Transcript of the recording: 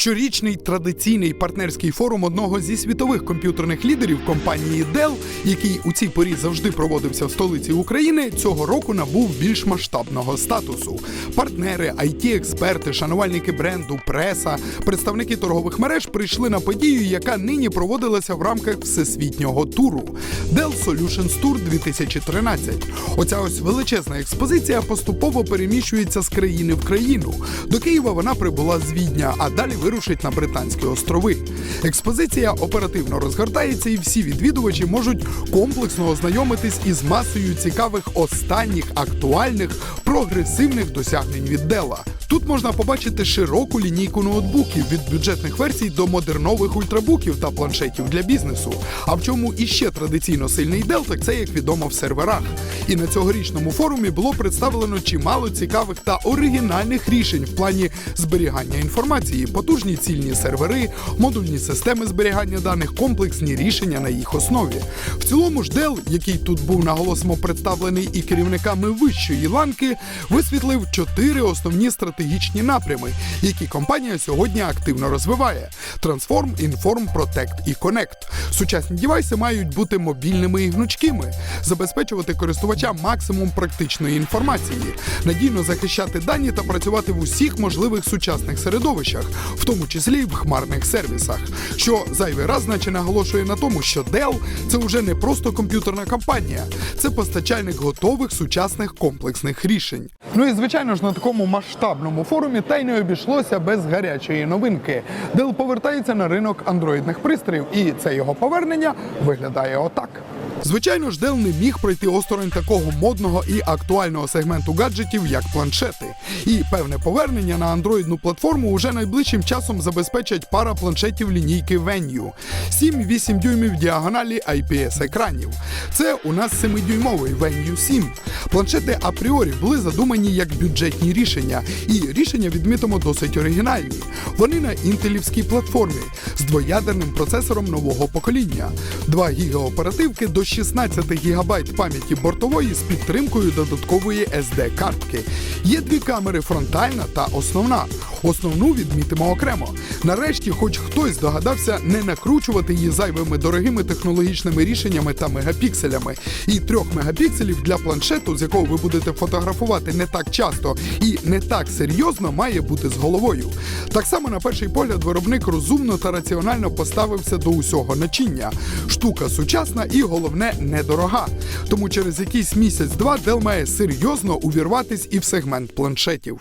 Щорічний традиційний партнерський форум одного зі світових комп'ютерних лідерів компанії Dell, який у цій порі завжди проводився в столиці України, цього року набув більш масштабного статусу. Партнери, it експерти шанувальники бренду, преса, представники торгових мереж прийшли на подію, яка нині проводилася в рамках всесвітнього туру Dell Solutions Tour 2013. Оця ось величезна експозиція поступово переміщується з країни в країну. До Києва вона прибула з Відня, а далі вирушить на Британські острови. Експозиція оперативно розгортається, і всі відвідувачі можуть комплексно ознайомитись із масою цікавих останніх актуальних прогресивних досягнень від Dell. Тут можна побачити широку лінійку ноутбуків від бюджетних версій до модернових ультрабуків та планшетів для бізнесу. А в чому іще традиційно сильний Dell, так це як відомо в серверах. І на цьогорічному форумі було представлено чимало цікавих та оригінальних рішень в плані зберігання інформації, потужні цільні сервери, модульні системи зберігання даних, комплексні рішення на їх основі. В цілому ж Dell, який тут був наголосимо представлений і керівниками вищої ланки, висвітлив чотири основні стратегічні напрями, які компанія сьогодні активно розвиває: Transform, Inform, Protect і Connect. Сучасні дівайси мають бути мобільними і гнучкими, забезпечувати користувача максимум практичної інформації, надійно захищати дані та працювати в усіх можливих сучасних середовищах, в тому числі в хмарних сервісах. Що зайвий раз наче наголошує на тому, що Dell – це вже не просто комп'ютерна компанія, це постачальник готових сучасних комплексних рішень. Ну і звичайно ж на такому масштабному форумі та й не обійшлося без гарячої новинки. Dell повертається на ринок андроїдних пристроїв, і це його повернення виглядає отак. Звичайно ж, Dell не міг пройти осторонь такого модного і актуального сегменту гаджетів, як планшети. І певне повернення на андроїдну платформу уже найближчим часом забезпечать пара планшетів лінійки Venue. 7,8 дюймів діагоналі IPS екранів. Це у нас 7-дюймовий Venue 7. Планшети апріорі були задумані як бюджетні рішення, і рішення відмітимо досить оригінальні. Вони на інтелівській платформі з двоядерним процесором нового покоління, 2 ГБ оперативки до 16 ГБ пам'яті бортової з підтримкою додаткової SD-картки. Є дві камери фронтальна та основна. Основну відмітимо окремо. Нарешті, хоч хтось здогадався не накручувати її зайвими дорогими технологічними рішеннями та мегапікселями. І трьох мегапікселів для планшету, з якого ви будете фотографувати не так часто і не так серйозно, має бути з головою. Так само, на перший погляд, виробник розумно та раціонально поставився до усього начиння. Штука сучасна і головне недорога. Тому через якийсь місяць-два Dell має серйозно увірватись і в сегмент планшетів.